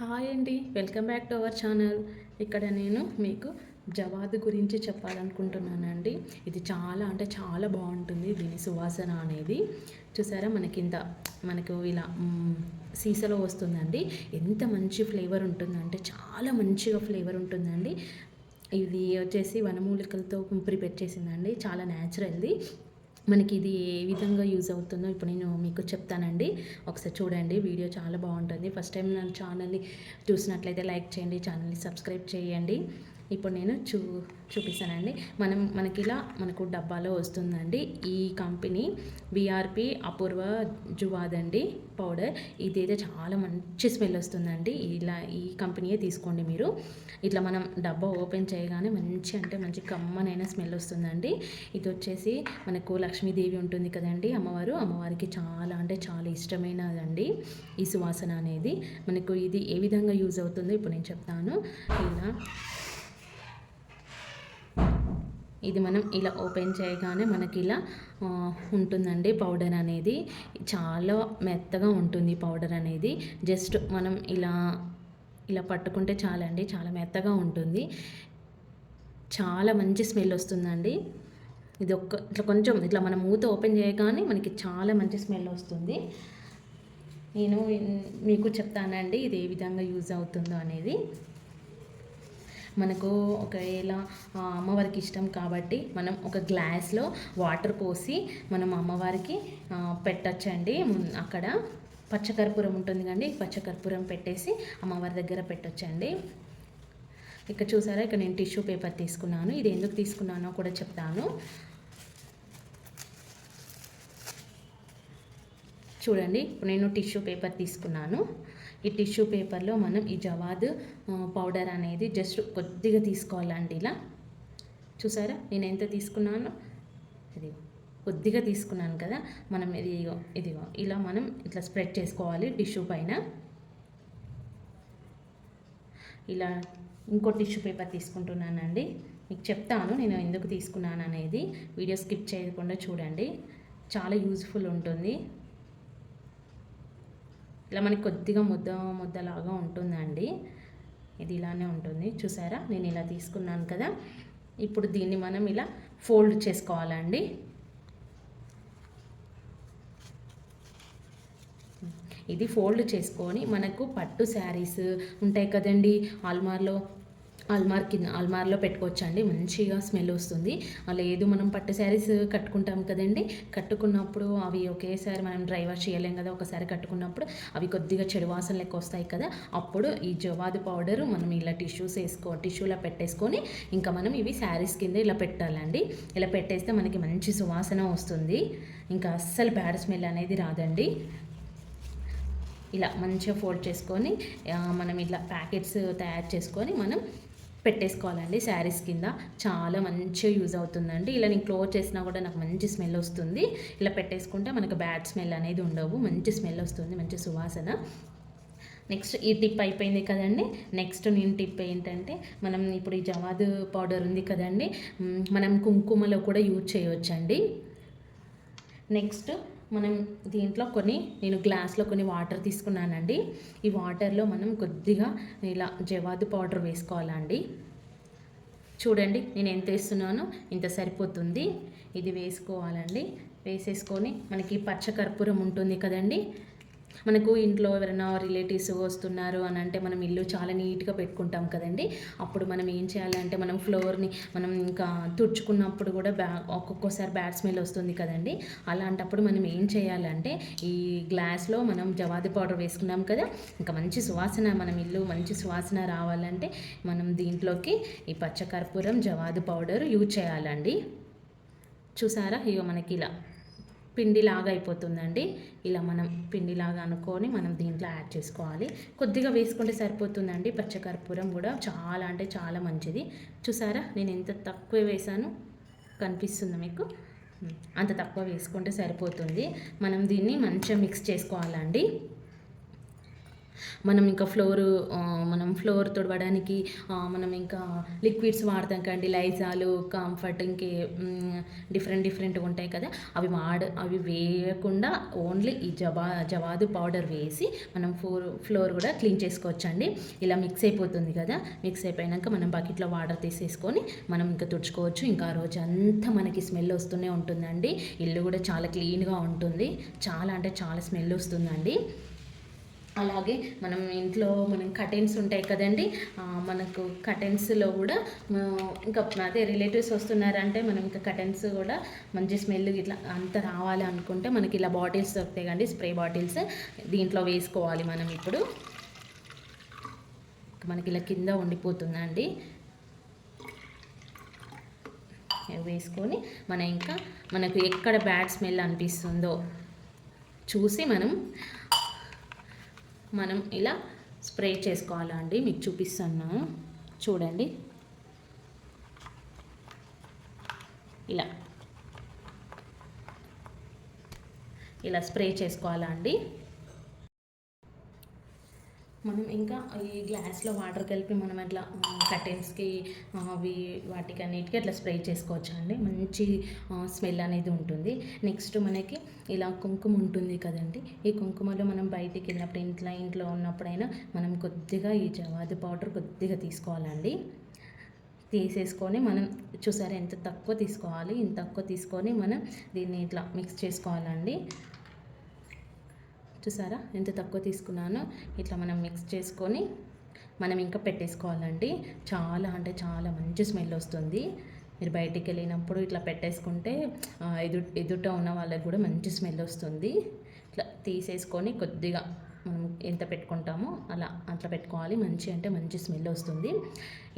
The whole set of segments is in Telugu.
హాయ్ అండి. Welcome back to our channel. ఇక్కడ నేను మీకు జవాదు గురించి చెప్పాలనుకుంటున్నానండి. ఇది చాలా అంటే చాలా బాగుంటుంది. దీని సువాసన అనేది. చూసారా? మనకి ఇంత మనకు ఇలా సీసలో సీసాలో వస్తుందండి. ఎంత మంచి ఫ్లేవర్ ఉంటుందంటే చాలా మంచిగా ఫ్లేవర్ ఉంటుందండి. ఇది వచ్చేసి వనమూలికలతో ప్రిపేర్ చేసిందండి. చాలా న్యాచురల్ది. మనకి ఇది ఏ విధంగా యూజ్ అవుతుందో ఇప్పుడు నేను మీకు చెప్తానండి. ఒకసారి చూడండి వీడియో చాలా బాగుంటుంది. ఫస్ట్ టైం నా ఛానల్ని చూసినట్లయితే లైక్ చేయండి ఛానల్ని సబ్స్క్రైబ్ చేయండి. ఇప్పుడు నేను చూ చూపిస్తానండి. మనం మనకి ఇలా మనకు డబ్బాలో వస్తుందండి. ఈ కంపెనీ బీఆర్పి అపూర్వ జువాద్ అండి పౌడర్. ఇదైతే చాలా మంచి స్మెల్ వస్తుందండి. ఇలా ఈ కంపెనీయే తీసుకోండి మీరు. ఇట్లా మనం డబ్బా ఓపెన్ చేయగానే మంచి అంటే మంచి కమ్మనైన స్మెల్ వస్తుందండి. ఇది వచ్చేసి మనకు లక్ష్మీదేవి ఉంటుంది కదండి అమ్మవారు. అమ్మవారికి చాలా అంటే చాలా ఇష్టమైనదండి ఈ సువాసన అనేది. మనకు ఇది ఏ విధంగా యూజ్ అవుతుందో ఇప్పుడు నేను చెప్తాను. ఇలా ఇది మనం ఇలా ఓపెన్ చేయగానే మనకి ఇలా ఉంటుందండి పౌడర్ అనేది. చాలా మెత్తగా ఉంటుంది పౌడర్ అనేది. జస్ట్ మనం ఇలా ఇలా పట్టుకుంటే చాలండి చాలా మెత్తగా ఉంటుంది. చాలా మంచి స్మెల్ వస్తుందండి. ఇది ఒక్క ఇట్లా కొంచెం ఇట్లా మనం మూత ఓపెన్ చేయగానే మనకి చాలా మంచి స్మెల్ వస్తుంది. నేను మీకు చెప్తానండి ఇది ఏ విధంగా యూజ్ అవుతుందో అనేది. మనకు ఒకవేళ అమ్మవారికి ఇష్టం కాబట్టి మనం ఒక గ్లాస్లో వాటర్ పోసి మనం అమ్మవారికి పెట్టచ్చండి. పెట్టొచ్చండి అక్కడ పచ్చకర్పూరం ఉంటుంది కండి పచ్చకర్పూరం పెట్టేసి అమ్మవారి దగ్గర పెట్టొచ్చండి. ఇక్కడ చూసారా ఇక్కడ నేను టిష్యూ పేపర్ తీసుకున్నాను. ఇది ఎందుకు తీసుకున్నానో కూడా చెప్తాను. చూడండి నేను టిష్యూ పేపర్ తీసుకున్నాను. ఈ టిష్యూ పేపర్లో మనం ఈ జవాద్ పౌడర్ అనేది జస్ట్ కొద్దిగా తీసుకోవాలండి ఇలా. చూసారా? నేను ఎంత తీసుకున్నాను? ఇది కొద్దిగా తీసుకున్నాను కదా. మనం ఇది ఇదిగో ఇదిగో ఇలా మనం ఇట్లా స్ప్రెడ్ చేసుకోవాలి టిష్యూ పైన. ఇలా ఇంకో టిష్యూ పేపర్ తీసుకుంటున్నానండి. మీకు చెప్తాను నేను ఎందుకు తీసుకున్నాను అనేది. వీడియో స్కిప్ చేయకుండా చూడండి. చాలా యూజ్ఫుల్ ఉంటుంది. ఇలా మనకి కొద్దిగా ముద్ద ముద్దలాగా ఉంటుందండి. ఇది ఇలానే ఉంటుంది. చూసారా? నేను ఇలా తీసుకున్నాను కదా. ఇప్పుడు దీన్ని మనం ఇలా ఫోల్డ్ చేసుకోవాలండి. ఇది ఫోల్డ్ చేసుకొని మనకు పట్టు శారీస్ ఉంటాయి కదండి. ఆల్మార్లో అల్మార్ కింద ఆల్మార్లో పెట్టుకోవచ్చండి. మంచిగా స్మెల్ వస్తుంది. లేదు మనం పట్టు శారీస్ కట్టుకుంటాం కదండి. కట్టుకున్నప్పుడు అవి ఒకేసారి మనం డ్రై వాష్ చేయలేం కదా ఒకసారి కట్టుకున్నప్పుడు అవి కొద్దిగా చెడు వాసన లెక్క వస్తాయి కదా అప్పుడు ఈ జవాదు పౌడర్ మనం ఇలా టిష్యూస్ వేసుకో టిష్యూలా పెట్టేసుకొని ఇంకా మనం ఇవి శారీస్ కింద ఇలా పెట్టాలండి. ఇలా పెట్టేస్తే మనకి మంచి సువాసన వస్తుంది. ఇంకా అస్సలు బ్యాడ్ స్మెల్ అనేది రాదండి. ఇలా మంచిగా ఫోల్డ్ చేసుకొని మనం ఇట్లా ప్యాకెట్స్ తయారు చేసుకొని మనం పెట్టేసుకోవాలండి శారీస్ కింద. చాలా మంచిగా యూజ్ అవుతుందండి. ఇలా నేను క్లోజ్ చేసినా కూడా నాకు మంచి స్మెల్ వస్తుంది. ఇలా పెట్టేసుకుంటే మనకు బ్యాడ్ స్మెల్ అనేది ఉండవు. మంచి స్మెల్ వస్తుంది. మంచి సువాసన. నెక్స్ట్ ఈ టిప్ అయిపోయింది కదండి. నెక్స్ట్ నేను టిప్ ఏంటంటే మనం ఇప్పుడు ఈ జవాదు పౌడర్ ఉంది కదండి. మనం కుంకుమలో కూడా యూజ్ చేయవచ్చండి నెక్స్ట్ మనం దీంట్లో కొన్ని నేను గ్లాస్లో కొన్ని వాటర్ తీసుకున్నానండి. ఈ వాటర్లో మనం కొద్దిగా ఇలా జవాదు పౌడర్ వేసుకోవాలండి. చూడండి నేను ఎంత వేస్తున్నానో ఇంత సరిపోతుంది. ఇది వేసుకోవాలండి. వేసేసుకొని మనకి పచ్చకర్పూరం ఉంటుంది కదండి మనకు ఇంట్లో ఎవరైనా రిలేటివ్స్ వస్తున్నారు అని అంటే మనం ఇల్లు చాలా నీట్గా పెట్టుకుంటాం కదండి. అప్పుడు మనం ఏం చేయాలంటే మనం ఫ్లోర్ని మనం ఇంకా తుడుచుకున్నప్పుడు కూడా బ్యా ఒక్కొక్కసారి బ్యాడ్ స్మెల్ వస్తుంది కదండి. అలాంటప్పుడు మనం ఏం చేయాలంటే ఈ గ్లాస్లో మనం జవాది పౌడర్ వేసుకున్నాం కదా ఇంకా మంచి సువాసన మనం ఇల్లు మంచి సువాసన రావాలంటే మనం దీంట్లోకి ఈ పచ్చకర్పూరం జవాదు పౌడర్ యూజ్ చేయాలండి. చూసారా? ఇక మనకి ఇలా పిండిలాగా అయిపోతుందండి ఇలా మనం పిండిలాగా అనుకొని మనం దీంట్లో యాడ్ చేసుకోవాలి. కొద్దిగా వేసుకుంటే సరిపోతుందండి. పచ్చకర్పూరం కూడా చాలా అంటే చాలా మంచిది. చూసారా? నేను ఎంత తక్కువ వేసాను కనిపిస్తుంది మీకు? అంత తక్కువ వేసుకుంటే సరిపోతుంది. మనం దీన్ని మంచిగా మిక్స్ చేసుకోవాలండి. మనం ఇంకా ఫ్లోర్ మనం ఫ్లోర్ తుడవడానికి మనం ఇంకా లిక్విడ్స్ వాడతాం కండి లైజాలు కంఫర్ట్ ఇంకే డిఫరెంట్ డిఫరెంట్ ఉంటాయి కదా అవి వాడ అవి వేయకుండా ఓన్లీ ఈ జవా జవాదు పౌడర్ వేసి మనం ఫ్లోర్ ఫ్లోర్ కూడా క్లీన్ చేసుకోవచ్చండి. ఇలా మిక్స్ అయిపోతుంది కదా మిక్స్ అయిపోయినాక మనం బకెట్లో వాటర్ తీసేసుకొని మనం ఇంకా తుడుచుకోవచ్చు. ఇంకా ఆ రోజు అంతా మనకి స్మెల్ వస్తూనే ఉంటుందండి. ఇల్లు కూడా చాలా క్లీన్గా ఉంటుంది. చాలా అంటే చాలా స్మెల్ వస్తుందండి. అలాగే మనం ఇంట్లో మనం కటెన్స్ ఉంటాయి కదండి మనకు కటెన్స్లో కూడా ఇంకా అదే రిలేటివ్స్ వస్తున్నారంటే మనం ఇంకా కటెన్స్ కూడా మంచి స్మెల్ ఇట్లా అంత రావాలి అనుకుంటే మనకి ఇలా బాటిల్స్ దొరుకుతాయి కండి స్ప్రే బాటిల్స్ దీంట్లో వేసుకోవాలి మనం ఇప్పుడు. మనకి ఇలా కింద ఉండిపోతుందండి. వేసుకొని మన ఇంకా మనకు ఎక్కడ బ్యాడ్ స్మెల్ అనిపిస్తుందో చూసి మనం మనం ఇలా స్ప్రే చేసుకోవాలా అండి? మీకు చూపిస్తాను. చూడండి. ఇలా. ఇలా స్ప్రే చేసుకోవాలా అండి? మనం ఇంకా ఈ గ్లాస్లో వాటర్ కలిపి మనం అట్లా కర్టెన్స్కి అవి వాటికి అన్నిటికీ అట్లా స్ప్రే చేసుకోవచ్చు అండి? మంచి స్మెల్ అనేది ఉంటుంది. నెక్స్ట్ మనకి ఇలా కుంకుమ ఉంటుంది కదండి. ఈ కుంకుమలో మనం బయటికి వెళ్ళినప్పుడు ఇంట్లో ఇంట్లో ఉన్నప్పుడైనా మనం కొద్దిగా ఈ జవాది పౌడర్ కొద్దిగా తీసుకోవాలండి. తీసేసుకొని మనం చూసారా ఎంత తక్కువ తీసుకోవాలి? ఇంత తక్కువ తీసుకొని మనం దీన్ని ఇట్లా మిక్స్ చేసుకోవాలండి. చూసారా? ఎంత తక్కువ తీసుకున్నానో ఇట్లా మనం మిక్స్ చేసుకొని మనం ఇంకా పెట్టేసుకోవాలండి. చాలా అంటే చాలా మంచి స్మెల్ వస్తుంది. మీరు బయటికి వెళ్ళినప్పుడు ఇట్లా పెట్టేసుకుంటే ఎదు ఎదుట ఉన్న వాళ్ళకి కూడా మంచి స్మెల్ వస్తుంది. ఇట్లా తీసేసుకొని కొద్దిగా మనం ఎంత పెట్టుకుంటామో అలా అట్లా పెట్టుకోవాలి. మంచి అంటే మంచి స్మెల్ వస్తుంది.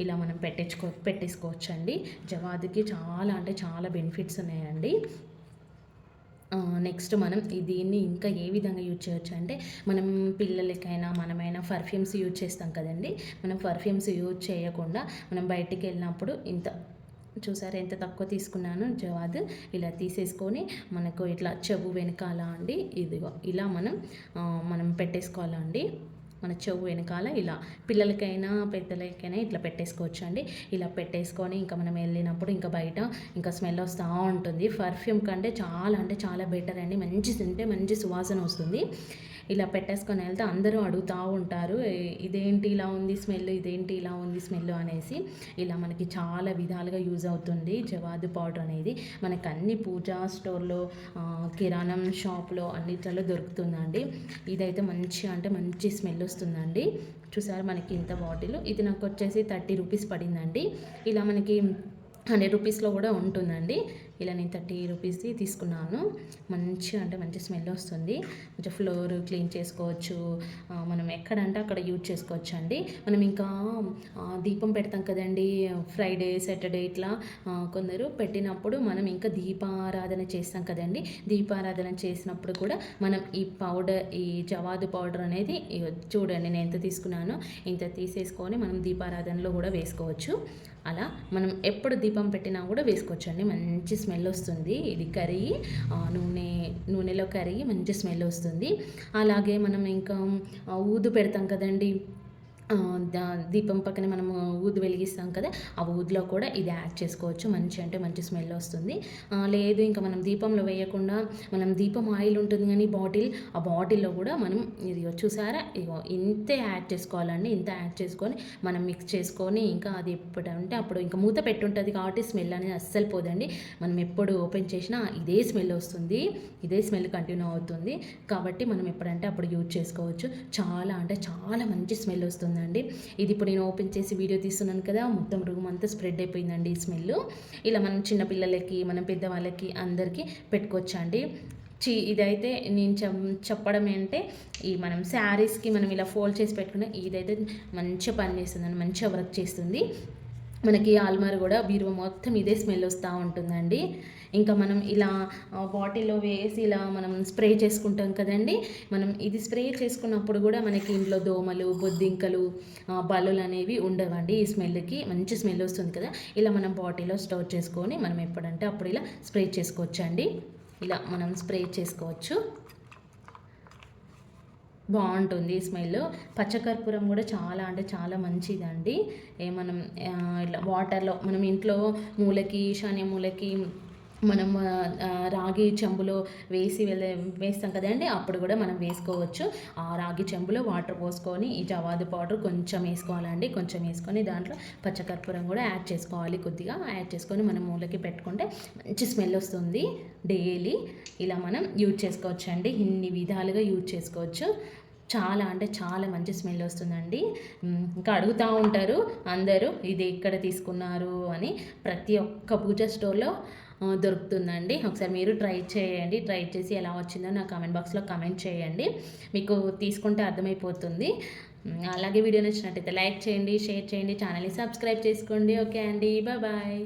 ఇలా మనం పెట్టేసుకో పెట్టేసుకోవచ్చు అండి జవాదికి చాలా అంటే చాలా బెనిఫిట్స్ ఉన్నాయండి. నెక్స్ట్ మనం దీన్ని ఇంకా ఏ విధంగా యూజ్ చేయొచ్చు అంటే మనం పిల్లలకైనా మనమైనా పర్ఫ్యూమ్స్ యూజ్ చేస్తాం కదండి. మనం పర్ఫ్యూమ్స్ యూజ్ చేయకుండా మనం బయటికి వెళ్ళినప్పుడు ఇంత చూసారు ఎంత తక్కువ తీసుకున్నాను జవాద్? ఇలా తీసేసుకొని మనకు ఇట్లా చెవు వెనకాల అండి ఇదిగో ఇలా మనం మనం పెట్టేసుకోవాలా అండి మన చెవు వెనకాల ఇలా పిల్లలకైనా పెద్దలకైనా ఇట్లా పెట్టేసుకోవచ్చు అండి ఇలా పెట్టేసుకొని ఇంకా మనం వెళ్ళినప్పుడు ఇంకా బయట ఇంకా స్మెల్ వస్తూ ఉంటుంది. పర్ఫ్యూమ్ కంటే చాలా అంటే చాలా బెటర్ అండి. మంచి తింటే మంచి సువాసన వస్తుంది. ఇలా పెట్టేసుకొని వెళ్తే అందరూ అడుగుతూ ఉంటారు ఇదేంటి ఇలా ఉంది స్మెల్ ఇదేంటి ఇలా ఉంది స్మెల్ అనేసి. ఇలా మనకి చాలా విధాలుగా యూజ్ అవుతుంది జవాదు పౌడర్ అనేది. మనకి అన్ని పూజా స్టోర్లో కిరాణం షాప్లో అన్నిట్లలో దొరుకుతుందండి. ఇదైతే మంచి అంటే మంచి స్మెల్ వస్తుందండి. చూసారు మనకి ఇంత బాటిల్. ఇది నాకు వచ్చేసి థర్టీ రూపీస్ పడిందండి. ఇలా మనకి హండ్రెడ్ రూపీస్లో కూడా ఉంటుందండి. ఇలా నేను థర్టీ రూపీస్ది తీసుకున్నాను. మంచి అంటే మంచి స్మెల్ వస్తుంది. మంచి ఫ్లోర్ క్లీన్ చేసుకోవచ్చు. మనం ఎక్కడంటే అక్కడ యూజ్ చేసుకోవచ్చు అండి మనం ఇంకా దీపం పెడతాం కదండి ఫ్రైడే సాటర్డే ఇట్లా కొందరు పెట్టినప్పుడు మనం ఇంకా దీపారాధన చేస్తాం కదండి. దీపారాధన చేసినప్పుడు కూడా మనం ఈ పౌడర్ ఈ జవాదు పౌడర్ అనేది చూడండి నేను ఎంత తీసుకున్నానో ఇంత తీసేసుకొని మనం దీపారాధనలో కూడా వేసుకోవచ్చు. అలా మనం ఎప్పుడు దీపం పెట్టినా కూడా వేసుకోవచ్చు అండి మంచి స్మెల్ స్మెల్ వస్తుంది. ఇది కరిగి నూనె నూనెలో కరిగి మంచి స్మెల్ వస్తుంది. అలాగే మనం ఇంకా ఊదు పెడతాం కదండి. దీపం పక్కన మనము ఊదు వెలిగిస్తాం కదా ఆ ఊదులో కూడా ఇది యాడ్ చేసుకోవచ్చు. మంచి అంటే మంచి స్మెల్ వస్తుంది. లేదు ఇంకా మనం దీపంలో వేయకుండా మనం దీపం ఆయిల్ ఉంటుంది కానీ బాటిల్ ఆ బాటిల్లో కూడా మనం ఇది చూసారా? ఇగో ఇంతే యాడ్ చేసుకోవాలండి. ఇంత యాడ్ చేసుకొని మనం మిక్స్ చేసుకొని ఇంకా అది ఎప్పుడంటే అప్పుడు ఇంకా మూత పెట్టుంటుంది కాబట్టి స్మెల్ అనేది అస్సలు పోదండి. మనం ఎప్పుడు ఓపెన్ చేసినా ఇదే స్మెల్ వస్తుంది. ఇదే స్మెల్ కంటిన్యూ అవుతుంది. కాబట్టి మనం ఎప్పుడంటే అప్పుడు యూజ్ చేసుకోవచ్చు. చాలా అంటే చాలా మంచి స్మెల్ వస్తుందండి ఇది ఇప్పుడు నేను ఓపెన్ చేసి వీడియో తీస్తున్నాను కదా మొత్తం రూమ్ అంతా స్ప్రెడ్ అయిపోయిందండి ఈ స్మెల్ ఇలా మనం చిన్నపిల్లలకి మనం పెద్దవాళ్ళకి అందరికీ పెట్టుకోవచ్చండి. చీ ఇదైతే నేను చెప్ చెప్పడం ఏంటంటే ఈ మనం శారీస్కి మనం ఇలా ఫోల్డ్ చేసి పెట్టుకున్న ఇదైతే మంచిగా పని చేస్తుందండి మంచిగా వర్క్ చేస్తుంది. మనకి ఆల్మార్ కూడా బీరువ మొత్తం ఇదే స్మెల్ వస్తూ ఉంటుందండి. ఇంకా మనం ఇలా బాటిల్లో వేసి ఇలా మనం స్ప్రే చేసుకుంటాం కదండి. మనం ఇది స్ప్రే చేసుకున్నప్పుడు కూడా మనకి ఇంట్లో దోమలు బొద్దింకలు బలులు బల్లులు అనేవి ఉండవండి. ఈ స్మెల్కి మంచి స్మెల్ వస్తుంది కదా. ఇలా మనం బాటిల్లో స్టోర్ చేసుకొని మనం ఎప్పుడంటే అప్పుడు ఇలా స్ప్రే చేసుకోవచ్చు అండి ఇలా మనం స్ప్రే చేసుకోవచ్చు. బాగుంటుంది స్మెల్. పచ్చకర్పూరం కూడా చాలా అంటే చాలా మంచిదండి. ఏ మనం ఇట్లా వాటర్లో మనం ఇంట్లో మూలకి ఈశాన్య మూలకి మనం రాగి చెంబులో వేసి వెళ్ళే వేస్తాం కదండి అప్పుడు కూడా మనం వేసుకోవచ్చు. ఆ రాగి చెంబులో వాటర్ పోసుకొని ఈ జవాదు పౌడర్ కొంచెం వేసుకోవాలండి కొంచెం వేసుకొని దాంట్లో పచ్చకర్పూరం కూడా యాడ్ చేసుకోవాలి. కొద్దిగా యాడ్ చేసుకొని మనం మూలకి పెట్టుకుంటే మంచి స్మెల్ వస్తుంది. డైలీ ఇలా మనం యూజ్ చేసుకోవచ్చు అండి ఇన్ని విధాలుగా యూజ్ చేసుకోవచ్చు. చాలా అంటే చాలా మంచి స్మెల్ వస్తుందండి. ఇంకా అడుగుతూ ఉంటారు అందరూ ఇది ఎక్కడ తీసుకున్నారు? అని. ప్రతి ఒక్క పూజ స్టోర్లో దొరుకుతుందండి. ఒకసారి మీరు ట్రై చేయండి. ట్రై చేసి ఎలా వచ్చిందో నా కామెంట్ బాక్స్లో కామెంట్ చేయండి. మీకు తీసుకుంటే అర్థమైపోతుంది. అలాగే వీడియో నచ్చినట్టయితే లైక్ చేయండి షేర్ చేయండి ఛానల్ని సబ్స్క్రైబ్ చేసుకోండి. ఓకే అండి. బాయ్.